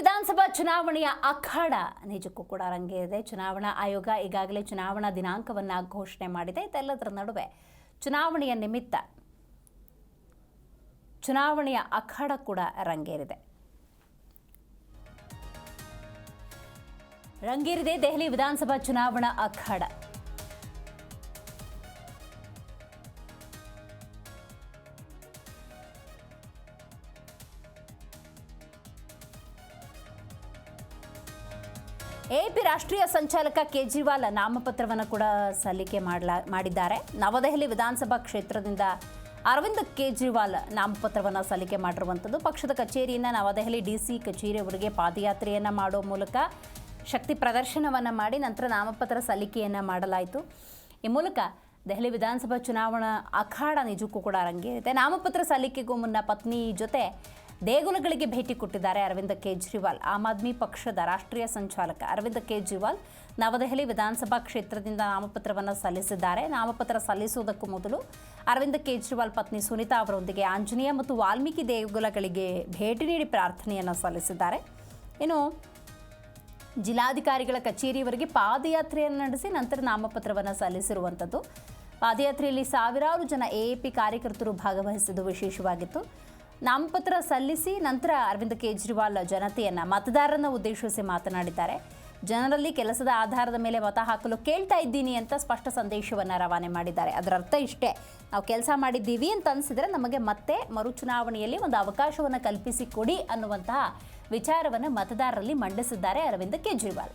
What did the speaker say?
ವಿಧಾನಸಭಾ ಚುನಾವಣೆಯ ಅಖಾಡ ನಿಜಕ್ಕೂ ಕೂಡ ರಂಗೇರಿದೆ ಚುನಾವಣಾ ಆಯೋಗ ಈಗಾಗಲೇ ಚುನಾವಣಾ ದಿನಾಂಕವನ್ನು ಘೋಷಣೆ ಮಾಡಿದೆ. ಇದೆಲ್ಲದರ ನಡುವೆ ಚುನಾವಣೆಯ ನಿಮಿತ್ತ ಚುನಾವಣೆಯ ಅಖಾಡ ಕೂಡ ರಂಗೇರಿದೆ. ರಂಗೇರಿದೆ ದೆಹಲಿ ವಿಧಾನಸಭಾ ಚುನಾವಣಾ ಅಖಾಡ. ಎಪಿ ರಾಷ್ಟ್ರೀಯ ಸಂಚಾಲಕ ಕೇಜ್ರಿವಾಲ್ ನಾಮಪತ್ರವನ್ನು ಕೂಡ ಸಲ್ಲಿಕೆ ಮಾಡಲಾ ಮಾಡಿದ್ದಾರೆ. ನವದೆಹಲಿ ವಿಧಾನಸಭಾ ಕ್ಷೇತ್ರದಿಂದ ಅರವಿಂದ್ ಕೇಜ್ರಿವಾಲ್ ನಾಮಪತ್ರವನ್ನು ಸಲ್ಲಿಕೆ ಮಾಡಿರುವಂಥದ್ದು. ಪಕ್ಷದ ಕಚೇರಿಯಿಂದ ನವದೆಹಲಿ ಡಿ ಸಿ ಕಚೇರಿಯವರಿಗೆ ಪಾದಯಾತ್ರೆಯನ್ನು ಮಾಡೋ ಮೂಲಕ ಶಕ್ತಿ ಪ್ರದರ್ಶನವನ್ನು ಮಾಡಿ ನಂತರ ನಾಮಪತ್ರ ಸಲ್ಲಿಕೆಯನ್ನು ಮಾಡಲಾಯಿತು. ಈ ಮೂಲಕ ದೆಹಲಿ ವಿಧಾನಸಭಾ ಚುನಾವಣಾ ಅಖಾಡ ನಿಜಕ್ಕೂ ಕೂಡ ರಂಗೇರಿದೆ ನಾಮಪತ್ರ ಸಲ್ಲಿಕೆಗೂ ಮುನ್ನ ಪತ್ನಿ ಜೊತೆ ದೇಗುಲಗಳಿಗೆ ಭೇಟಿ ಕೊಟ್ಟಿದ್ದಾರೆ ಅರವಿಂದ ಕೇಜ್ರಿವಾಲ್. ಆಮ್ ಆದ್ಮಿ ಪಕ್ಷದ ರಾಷ್ಟ್ರೀಯ ಸಂಚಾಲಕ ಅರವಿಂದ ಕೇಜ್ರಿವಾಲ್ ನವದೆಹಲಿ ವಿಧಾನಸಭಾ ಕ್ಷೇತ್ರದಿಂದ ನಾಮಪತ್ರವನ್ನು ಸಲ್ಲಿಸಿದ್ದಾರೆ. ನಾಮಪತ್ರ ಸಲ್ಲಿಸುವುದಕ್ಕೂ ಮೊದಲು ಅರವಿಂದ ಕೇಜ್ರಿವಾಲ್ ಪತ್ನಿ ಸುನೀತಾ ಅವರೊಂದಿಗೆ ಆಂಜನೇಯ ಮತ್ತು ವಾಲ್ಮೀಕಿ ದೇಗುಲಗಳಿಗೆ ಭೇಟಿ ನೀಡಿ ಪ್ರಾರ್ಥನೆಯನ್ನು ಸಲ್ಲಿಸಿದ್ದಾರೆ. ಇನ್ನು ಜಿಲ್ಲಾಧಿಕಾರಿಗಳ ಕಚೇರಿಯವರೆಗೆ ಪಾದಯಾತ್ರೆಯನ್ನು ನಡೆಸಿ ನಂತರ ನಾಮಪತ್ರವನ್ನು ಸಲ್ಲಿಸಿರುವಂಥದ್ದು. ಪಾದಯಾತ್ರೆಯಲ್ಲಿ ಸಾವಿರಾರು ಜನ ಎಎಪಿ ಕಾರ್ಯಕರ್ತರು ಭಾಗವಹಿಸಿದ್ದು ವಿಶೇಷವಾಗಿತ್ತು. ನಾಮಪತ್ರ ಸಲ್ಲಿಸಿ ನಂತರ ಅರವಿಂದ್ ಕೇಜ್ರಿವಾಲ್ ಜನತೆಯನ್ನ ಮತದಾರರನ್ನ ಉದ್ದೇಶಿಸಿ ಮಾತನಾಡಿದ್ದಾರೆ. ಜನರಲ್ಲಿ ಕೆಲಸದ ಆಧಾರದ ಮೇಲೆ ಮತ ಹಾಕಲು ಕೇಳ್ತಾ ಇದ್ದೀನಿ ಅಂತ ಸ್ಪಷ್ಟ ಸಂದೇಶವನ್ನು ರವಾನೆ ಮಾಡಿದ್ದಾರೆ. ಅದರ ಅರ್ಥ ಇಷ್ಟೇ. ನಾವು ಕೆಲಸ ಮಾಡಿದ್ದೀವಿ ಅಂತ ಅನಿಸಿದ್ರೆ ನಮಗೆ ಮತ್ತೆ ಮರುಚುನಾವಣೆಯಲ್ಲಿ ಒಂದು ಅವಕಾಶವನ್ನು ಕಲ್ಪಿಸಿ ಕೊಡಿ ಅನ್ನುವಂತಹ ವಿಚಾರವನ್ನು ಮತದಾರರಲ್ಲಿ ಮಂಡಿಸಿದ್ದಾರೆ ಅರವಿಂದ್ ಕೇಜ್ರಿವಾಲ್.